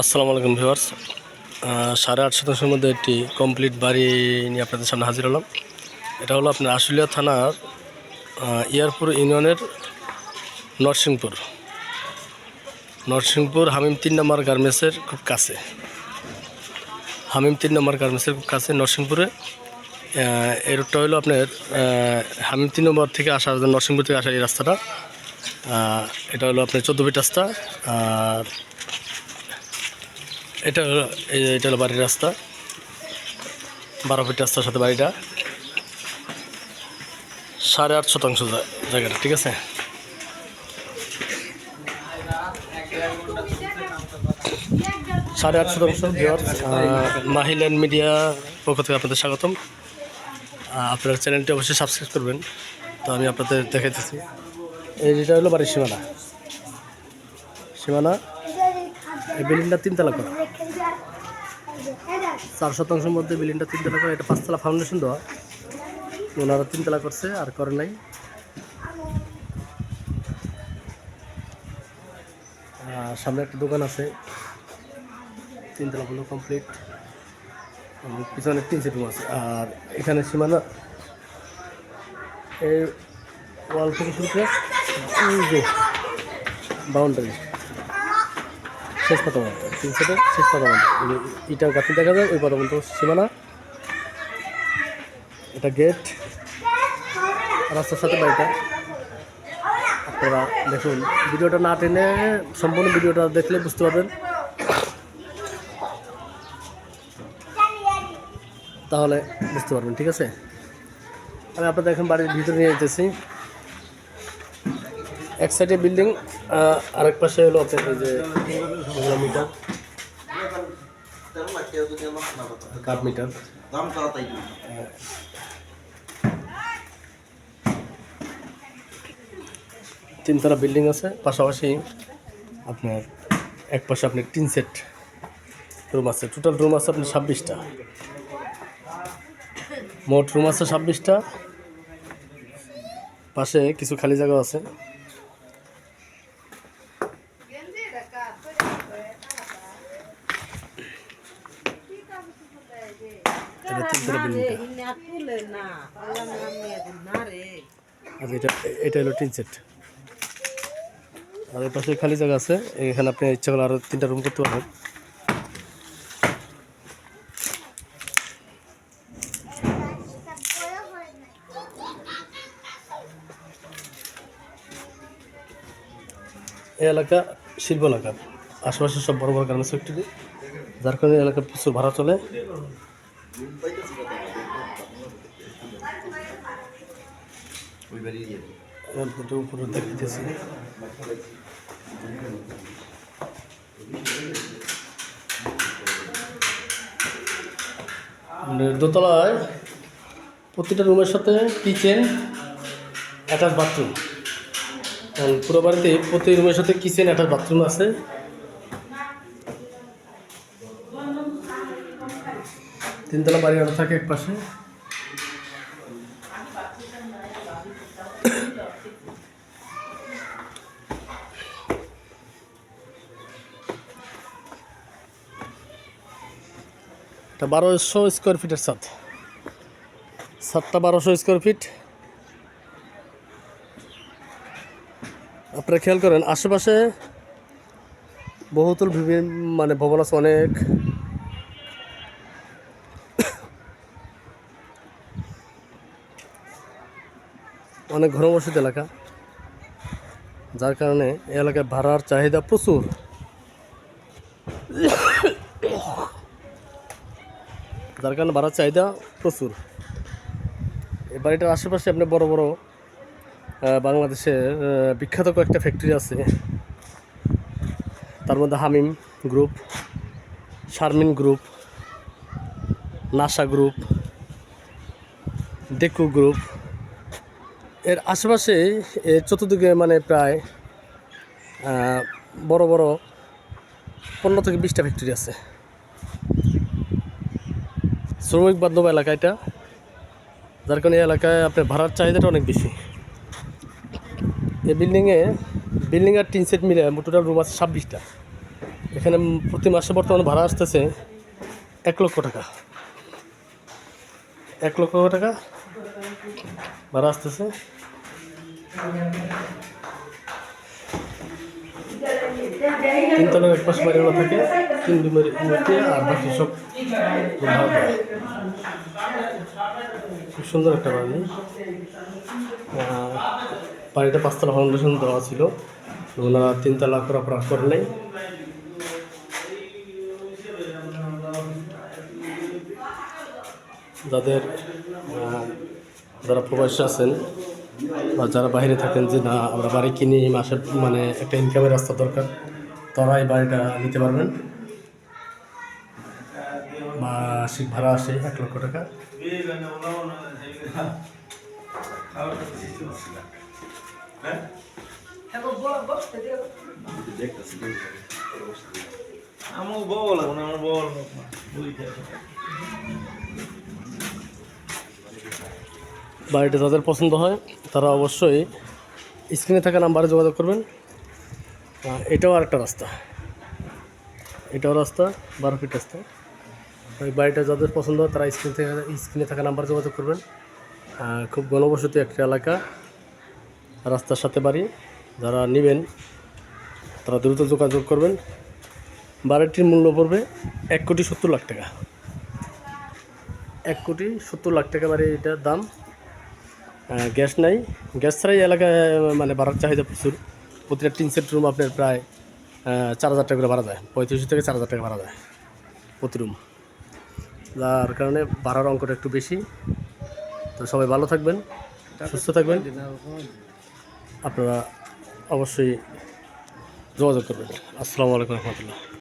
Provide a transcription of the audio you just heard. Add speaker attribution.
Speaker 1: আসসালামু আলাইকুম ভিউয়ার্স। সাড়ে আট শতাংশের মধ্যে একটি কমপ্লিট বাড়ি নিয়ে আপনাদের সামনে হাজির হলাম। এটা হলো আপনার আশুলিয়া থানার ইয়ারপুর ইউনিয়নের নরসিংপুর। নরসিংপুর হামিম তিন নম্বর গার্মেন্টসের খুব কাছে। হামিম তিন নম্বর গার্মেন্টসের খুব কাছে নরসিংপুরে। এই রোডটা হলো আপনার হামিম তিন নম্বর থেকে আসা, নরসিংপুর থেকে আসা এই রাস্তাটা। এটা হলো আপনার চোদ্দ ফিট রাস্তা, আর এটা হলো এটা হলো বাড়ির রাস্তা, বারো ফিট রাস্তার সাথে বাড়িটা। সাড়ে আট শতাংশ জায়গাটা, ঠিক আছে? সাড়ে আট শতাংশ মাহিল্যান্ড মিডিয়া পক্ষ থেকে আপনাদের স্বাগতম। আপনার চ্যানেলটি অবশ্যই সাবস্ক্রাইব করবেন। তো আমি আপনাদের দেখাইতেছি। এই যেটা হলো বাড়ির সীমানা। সীমানা, এই বিল্ডিংটা তিনতলা করা। চার শতাংশের মধ্যে বিল্ডিংটা তিনতলা করা। এটা পাঁচতলা ফাউন্ডেশন দেওয়া। ওনারা তিনতলা করছে, আর করে নাই। সামনে একটা দোকান আছে। তিনতলা কমপ্লিট পিছনে তিন রুম আছে। আর এখানে সীমানা। এই ওয়াল থেকে শুরু করে বাউন্ডারি শেষ পাতা বন্ধ তিন সেটের শেষ পাতা বন্ধ ইটার গাঁথনি দেখা যায়, ওই পাতা বন্ধ সীমানা। এটা গেট রাস্তার সাথে বাড়িটা। আপনারা দেখুন, ভিডিওটা না টেনে সম্পূর্ণ ভিডিওটা দেখলে বুঝতে পারবেন। তাহলে বুঝতে পারবেন, ঠিক আছে? আমি আপনাদের এখন বাড়ির ভিতরে নিয়ে যেতেছি এক সাইডে বিল্ডিং আরেক পাশে হলো আপনার যে মিটার মিটার তিনতলা বিল্ডিং আছে, পাশাপাশি আপনার এক পাশে আপনার তিন সেট রুম আছে। টোটাল রুম আছে আপনার ছাব্বিশটা। মোট রুম আছে ছাব্বিশটা। পাশে কিছু খালি জায়গা আছে। বিল্ডিংটা আর এটা এটা হলো টিন সেট। আর এর পাশে খালি জায়গা আছে এখানে আপনি ইচ্ছা করলে আরও তিনটা রুম করতে পারবেন। এই এলাকা শিল্প এলাকা। আশেপাশে সব বড় বড় গার্মেন্টস ফ্যাক্টরি যার কারণে এই এলাকায় প্রচুর ভাড়া চলে। দোতলায় প্রতিটা রুমের সাথে কিচেন অ্যাটাচ বাথরুম পুরো বাড়িতে প্রতি রুমের সাথে কিচেন অ্যাটাচ বাথরুম আছে। তিনতলা বাড়ি আরও থাকে এক পাশে। বারোশো স্কোয়ার ফিটের ছাদ। ছাদটা বারোশো স্কোয়ার ফিট আপনারা খেয়াল করেন, আশেপাশে বহুতল মানে ভবন আছে অনেক। অনেক ঘনবসতি এলাকা। যার কারণে এই এলাকায় ভাড়ার চাহিদা প্রচুর। যার কারণে ভাড়ার চাহিদা প্রচুর। এই বাড়িটার আশেপাশে আপনি বড় বড় বাংলাদেশের বিখ্যাত কয়েকটা ফ্যাক্টরি আছে। তার মধ্যে Hamim group Sharmin group Nassa group ডেকু group এর আশেপাশে এর চতুর্দিকে মানে প্রায় বড় বড় পনেরো থেকে বিশটা ফ্যাক্টরি আছে। শ্রমিক বান্ধব এলাকা এটা, যার কারণে এই এলাকায় আপনার ভাড়ার চাহিদাটা অনেক বেশি। এই বিল্ডিংয়ে বিল্ডিং আর তিন সেট মিলে টোটাল রুম আছে ছাব্বিশটা। এখানে প্রতি মাসে বর্তমানে ভাড়া আসতেছে এক লক্ষ টাকা। এক লক্ষ টাকা ভাড়া আসতেছে তিনতলার এক পাশে বাড়িওয়ালা থাকে তিন রুমের মধ্যে আর বাকি সব। খুব সুন্দর একটা বাড়ি। বাড়িটা পাঁচতলা ফাউন্ডেশন দেওয়া ছিল। ওনারা তিনতলা করা প্রাক করে নেই। যাদের যারা প্রবাসী আছেন বা যারা বাইরে থাকেন যে, না, আমরা বাড়ি কিনি, মাসে মানে একটা ইনকামের রাস্তা দরকার। তারা এই বাড়িটা নিতে পারবেন। মাসিক ভাড়া আসে এক লক্ষ টাকা।
Speaker 2: আমার না আমার বউ লাগবে
Speaker 1: বাড়িটা যাদের পছন্দ হয়, তারা অবশ্যই স্ক্রিনে থাকা নাম্বারে যোগাযোগ করবেন। এটাও আরেকটা রাস্তা। এটাও রাস্তা, বারো ফিট রাস্তা। ওই বাড়িটা যাদের পছন্দ হয়, তারা স্ক্রিন থেকে, স্ক্রিনে থাকা নাম্বারে যোগাযোগ করবেন। খুব ঘনবসতি একটা এলাকা, রাস্তার সাথে বাড়ি। যারা নেবেন, তারা দ্রুত যোগাযোগ করবেন। বাড়িটির মূল্য পড়বে এক কোটি সত্তর লাখ টাকা। এক কোটি সত্তর লাখ টাকা বাড়ি এটার দাম। গ্যাস নাই। গ্যাস ছাড়াই এলাকায় মানে ভাড়ার চাহিদা প্রচুর। প্রতিটা তিন সেট রুম আপনার প্রায় চার হাজার টাকা করে ভাড়া যায়। পঁয়ত্রিশশো থেকে চার হাজার টাকা ভাড়া যায় প্রতি রুম যার কারণে ভাড়ার অঙ্কটা একটু বেশি। তো সবাই ভালো থাকবেন, সুস্থ থাকবেন। আপনারা অবশ্যই যোগাযোগ করবেন। আসসালামু আলাইকুম রহমতুল্লাহ।